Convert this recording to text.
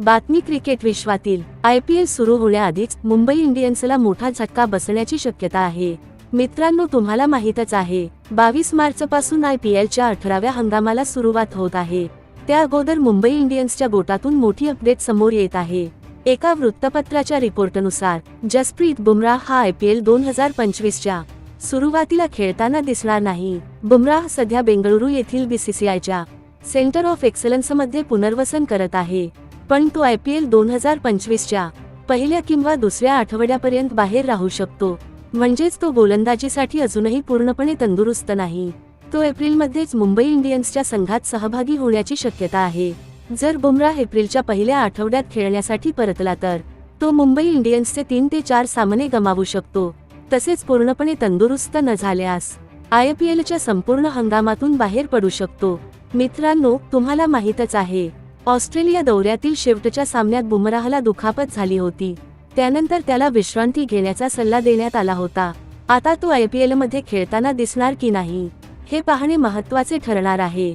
बातमी क्रिकेट विश्वातील I P L सुरू होण्याआधीच मुंबई इंडियन्सला मोठा झटका बसण्याची शक्यता आहे. मित्रांनो तुम्हाला माहीतच आहे बावीस मार्च पासून आय पी एलच्या अठराव्या हंगामाला सुरुवात होत आहे. त्या अगोदर मुंबई इंडियन्सच्या गोटातून मोठी अपडेट समोर येत आहे. एका वृत्तपत्राच्या रिपोर्टनुसार जसप्रीत बुमराह हा आय पी एल दोन हजार पंचवीसच्या सुरुवातीला खेळताना दिसणार नाही. बुमराह सध्या बेंगळुरू येथील बीसीसीआयच्या सेंटर ऑफ एक्सलन्समध्ये पुनर्वसन करत आहे. पण तो आय पी एल दोन हजार पंचवीसच्या पहिल्या किंवा दुसऱ्या आठवड्यापर्यंत बाहेर राहू शकतो. म्हणजेच तो गोलंदाजीसाठी अजूनही पूर्णपणे तंदुरुस्त नाही. तो एप्रिलमध्येच मुंबई इंडियन्सच्या संघात सहभागी होण्याची शक्यता आहे. जर बुमराह एप्रिलच्या पहिल्या आठवड्यात खेळण्यासाठी परतला तर तो मुंबई इंडियन्सचे तीन ते चार सामने गमावू शकतो. तसेच पूर्णपणे तंदुरुस्त न झाल्यास आय पी एलच्या संपूर्ण हंगामातून बाहेर पडू शकतो. मित्रांनो तुम्हाला माहीतच आहे ऑस्ट्रेलिया दौऱ्यातील शेवटच्या सामन्यात बुमराहला दुखापत झाली होती. त्यानंतर त्याला विश्रांती घेण्याचा सल्ला देण्यात आला होता. आता तो आय पी एलमध्ये खेळताना दिसणार की नाही हे पाहणे महत्त्वाचे ठरणार आहे.